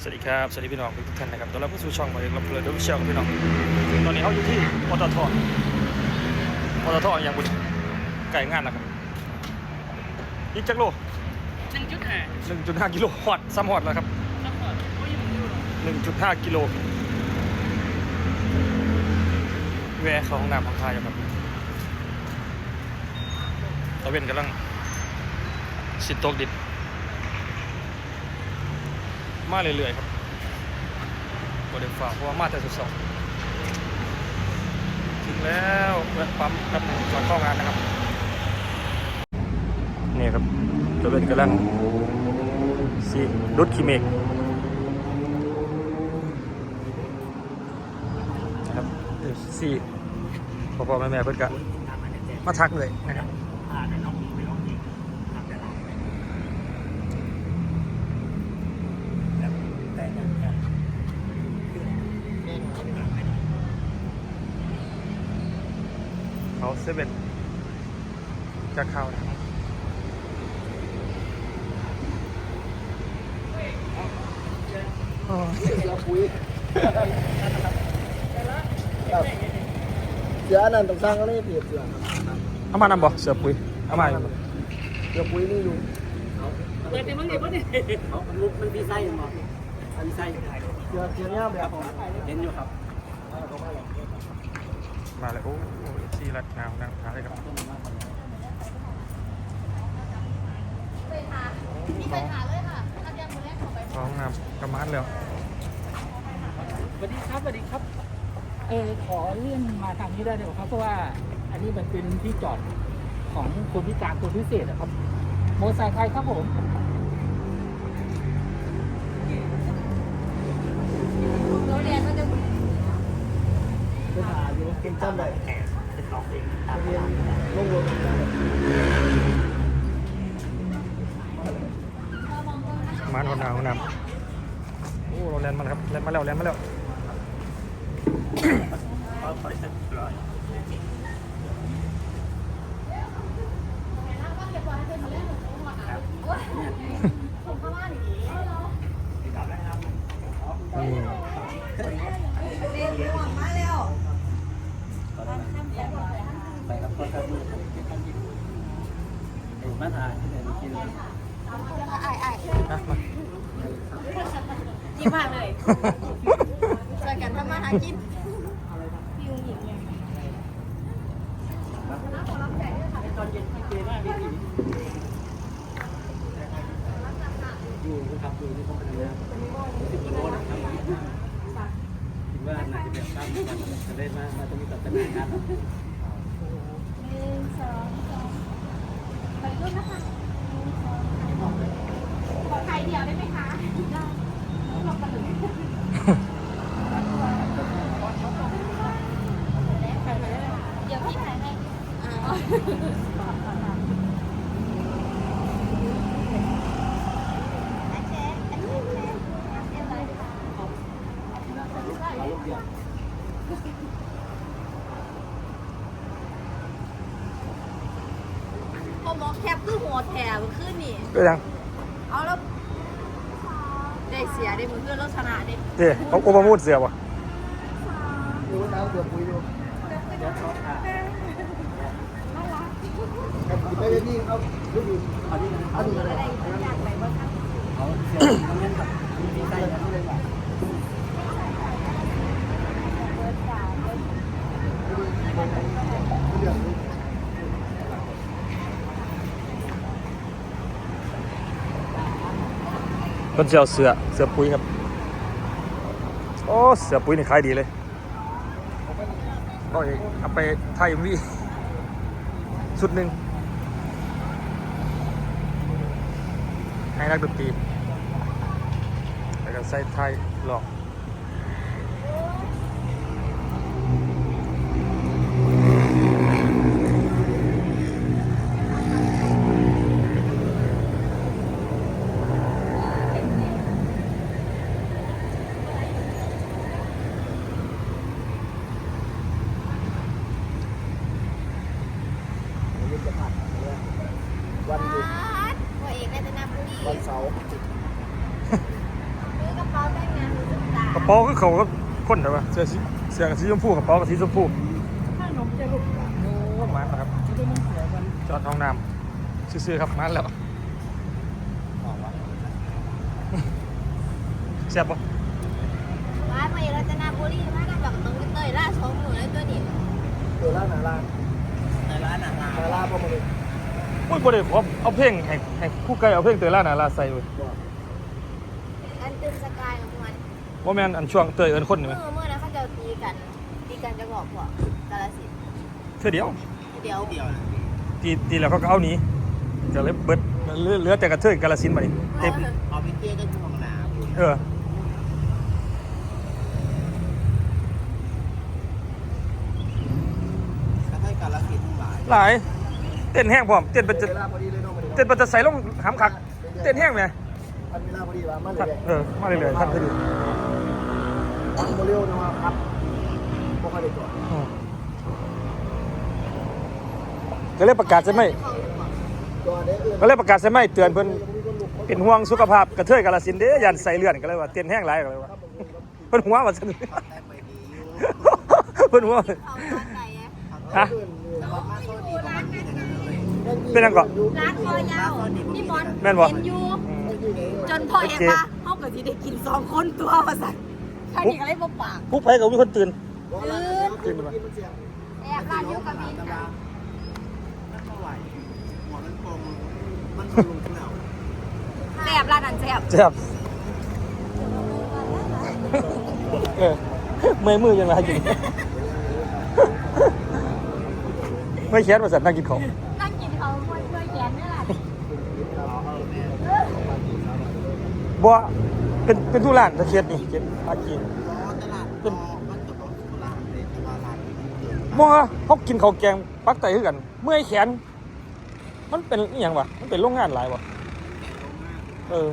สวัสดีครับ สวัสดีพี่น้องทุกท่านนะครับต้อนรับเข้าสู่ช่องหมายเลขรับเพลินดูเชียครับพี่น้องตอนนี้เขาอยู่ที่ปตทปตทอย่างบุญไก่งานนะครับอีกจักโลหนึ่งจุดห้า1.5กิโลฮอดซ้ำฮอดแล้วครับซัพพอร์ตโอ้ยยังอยู่หรอ1.5กิโลแวะเข้าห้องน้ำของทายอยู่ครับตะเวนกำลังสิตกดิบ มาเรื่อยๆครับบริฟ้าเพราะว่ามาแต่สุดสองถึงแล้วแวะปั๊มครับก่อนเข้างานนะครับนี่ครับตะเวนกำลังสีรุดขีเมกนะครับสี่พอพ่อแม่แม่เพื่อนกันมาทักเลยนะครับ เขาเซเว่นจะเข้านะครับ เสือปุ๋ยเสืออันนั้นต้องสร้างก็เลยเปรียบเสือครับเอามานำบ่เสือปุ๋ยเอามาอยู่บ่เสือปุ๋ยนี่อยู่เปิดเดี๋ยวมึงเดี๋ยวมึงดิเขาลุกมันดีไซน์มั้งดีไซน์เสือเสือเนี่ยแบบผมเห็นอยู่ครับ มาเลยโอ้ซี รัดหนาวนั่งทายครับมีปัญหาเลยค่ะทำยาคนแรกของไปท้องน้ำกระมัดแล้วสวัสดีครับสวัสดีครับ เออขอเลื่อนมาทางนี้ได้ไหมครับเพราะว่า อันนี้มันเป็นที่จอดของคนพิการคนพิเศษนะครับ โมอเตอร์ไซค์ใครครับผมเราเรียนก็จะไปหาอยู่ กินจ้ำได้เรียนลงรถมันหนาวน้ำโอ้เราแลนมาแล้วครับแลนมาแล้วแลนมาแล้ว ผมเข้าบ้านอย่างนี้ อืม เรียนห่วงมาแล้ว ไปครับก็ครับ มาถ่ายที่ไหนกินไอ้ไอ้นะมาดีมากเลยช่วยกันทำมาหากินพี่ยุงหญิงเนี่ยตอนเย็นที่เจมากพี่ผีอยู่นะครับอยู่ที่ห้องนี้สิบกว่าโลนะครับคิดว่าน่าจะแบบตามกันจะได้มามาจะมีตัดแต่งงานหนึ่งสอง รุ่นนะคะขอไทยเดียวได้ไหมคะได้ลองกันเลยเดี๋ยวพี่ถ่ายให้อ่า พอ หมอแคปคือหัวแถวขึ้นนี่เป็นยังเอาแล้ว ได้เสียได้มือเพื่อนแล้วชนะได้เจ๊เขาโอปมูดเสือวะอยู่น้ำเสือปุ๋ยอยู่กับไปเรียนนี่เอาดูดิอันนี้อันนี้อะไรเขาเสียงมันแบบมีใจกันเลยว่ะ เรื่อง รถเจียวเสือเสือปุ๋ยครับ โอ้เสือปุ๋ยนี่ขายดีเลยก็เอาไปไทยวีชุดหนึ่งให้นักดนตรีแล้วก็ใส่ไทยหลอก วันหยุด ตัวเองได้แต่น้ำบุรี วันเสาร์ ซื้อกระเป๋า กระ เป๋าคือเขาก็คนแต่ว่าเสื้อสีเสื้อกับสีชมพูกระเป๋ากับสีชมพูข้างนมจะลูกโอ้มาแล้วครับจะได้มันเสียวันจอดห้องน้ำซื่อๆครับมาแล้วแซ่บปะร้านมาอยู่รัตนบุรีมากับแบบตรงเตยล่าชมอยู่เลยตัวนี้ตัวร้านหนาลานในร้านอาหารหนาลานประมาณนี้โอ้ยบ่ได้ขอเอาเพลงให้ให้คู่ไกลเอาเพลงเตยล่าหนาลาใส่เว้ยอันตึมสกายของมัน ว่าแม่นอันช่วงเตยเอินคนนี่ไหมเมื่อเมื่อนั้นเขาจะตีกันตีกันจะบอกว่ากาลสินธุ์เท่อเดียวเดี๋ยวเดียวตีตีแล้วเขาก็เอาหนี้ก็เลยเบิดเหลือเหลือแต่กระเทยกาลสินธุ์บัดนี้เต็ม เอาไปเตี้ยกันช่วงหนาเออ ก็ให้การละสิทั้งหลายหลายเต้นแห้งพร้อมเต้นเป็นจะเวลาพอดีเลยน้องพอดีเต้นเป็นจะใส่ลงหำคัก เต้นแห้งไหม ทันเวลาพอดีว่ามันเลท่านยเออมาเรื่อยๆท่านไปดูทัน โมเร็วนะครับพวกเขาได้ก่อนอืมก็เลยประกาศใช่ไหมตัวเด็กอื่นก็เลยประกาศใช่ไหมเตือนเพิ่นเป็นห่วงสุขภาพกระเทยกาลสินธุ์เด้ยันใส่เลื่อนก็เลยว่าเต้นแห้งหลายก็เลยว่าเพิ่นหัวว่าซั่นได้ไปดีอยู่เพิ่นหัวเขาตอนไหนอะฮะมาโซดีประมาณนี้นะครับเลยเป็นยังก่อน ร้านคอยาวพี่บอลแม่นบ่ เห็นอยู่จนพ่อเห็นว่าเขาเกิดที่ได้กินสองคนตัวมาสั่น ใครนี่ก็เลยบ่ปากผู้ไผก็มีคนตื่นกินมันเสียงแอบร้านอยุกับมีนแต่ว่าค่ะมันเท่าไหร่หัวมันกลมมันลงแล้วแอบร้านนั้นแอบเจ็บเออเมื่อยมือยังไงอยู่ไม่แค้นมาสั่นนั่งกินของนั่งกินเขาเมื่อยเมื่อยแขนนี่แหละบ่ เป็นเป็นทุรานตะเคียนนี่เก็บอากีตลาดก็มันจะต้องตลาดเลยแต่ว่าร้านนี้เกินบ่เขากินข้าวแกงปักไตคือกัน เมื่อยแขน มันเป็นอีหยังวะมันเป็นโรงงานหลายวะเออ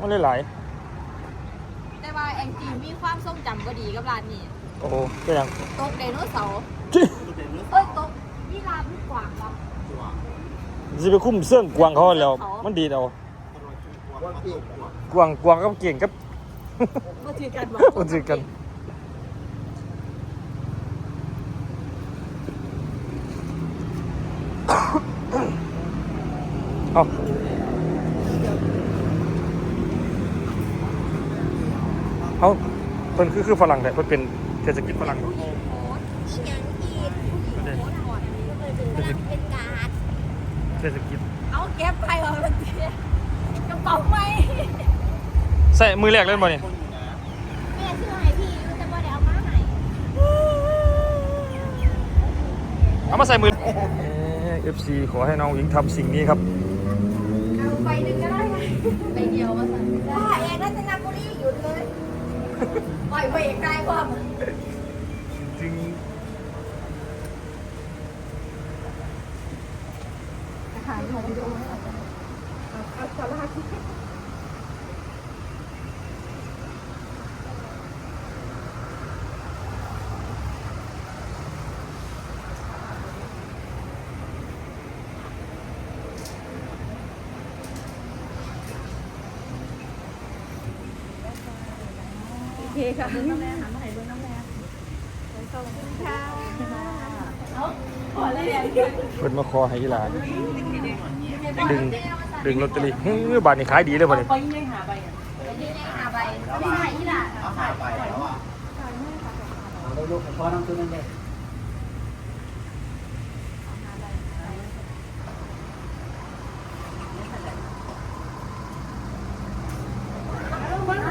มันเลยหลายแต่ว่าแองจีมีความทรงจำก็ดีกับร้านนี้โอ้โหเป็นหยังตกไดโนเสาร์จิเอ้ยตกนี่ร้านพี่กวางครับสิไปคุ้มเสื่องกวางเขาแล้ว มันดีเอาว่าปี กกวางกวางกับเก่งกับมาถือกันบอกมันสิกันเอาเอาเพิ่นคือคือฝรั่งแต่เพิ่นเป็นเศรษฐกิจฝรั่งผู้หญิงโพสต์อีหยังอีกผู้หญิงโพสต์ก่อนก็เลยเป็นกำลังเป็นการดเศรษฐกิจเอาเก็บไปเอามันเจ๊กระ เป๋าไหมใส่มือแรกเล่นบ่เนี่ยแม่ซื้อให้พี่อยู่แต่บ่ได้เอามาให้เอามาใส่มือเอฟซีขอให้น้องหญิงทำสิ่งนี้ครับเอาไปหนึ่งก็ได้ไงไปเดียวมาสั่นว่าเองรัตนบุรีหยุดเลยปล่อยเบรกได้พ่อมจริงหายของดูเอาสาระที่โอเคค่ะเบิ้งน้ำแม่หันมาให้เบิ้งน้ำแม่ขอบคุณค่ะเอาขอเลย เพิ่นมาขอให้อีหลานดึง ดึงลอตเตอรี่เฮ้ยบาทนี่ขายดีเลยบ่เนี่ยไปยังหาไปอะนี่ไงหาใบไม่ใช่อีหล่ะเอาหายไปแล้วอะเราลูกพ่อน้ำตัวนั่นเลย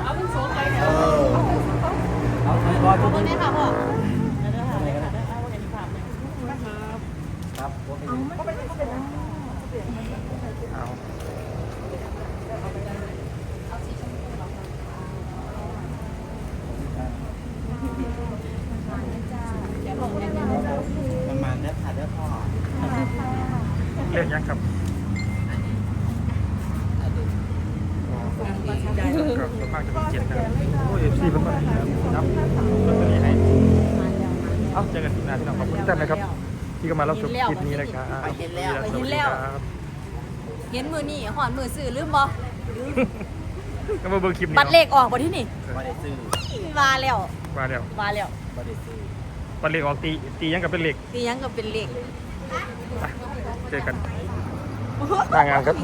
เอาเป็นโซ่ไปเนี่ย เอาไปก่อน ขอบคุณค่ะพ่อ ครับ เอาประมาณนี้ค่ะเด้อพ่อเล่นยังครับอ๋อก็ส่วนมากจะเป็นเจ็ดนะครับโอ้ยเอฟซีเพิ่นมาครับลอตเตอรี่ให้เอาเจอกันที่หน้าพี่น้องขอบคุณท่านนะครับ ที่เข้ามารับชมคลิปนี้นะครับสวัสดีครับ เห็นมือนี่หอนมือสื่อลืมบ่ก็มาเบิ่งคลิปนี้บัตรเลขออกบ่ที่นี่ไม่ได้ซื้อมาแล้วมาแล้วมาแล้วไม่ได้ซื้อปันเหล็กออกตีตียังกับเป็นเหล็กตียังก็เป็นเลขไปเจอกันหน้างานครับ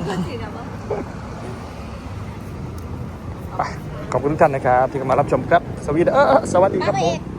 ไปขอบคุณทุกท่านนะครับที่เข้ามารับชมครับ สวัสดีเออสวัสดีครับผม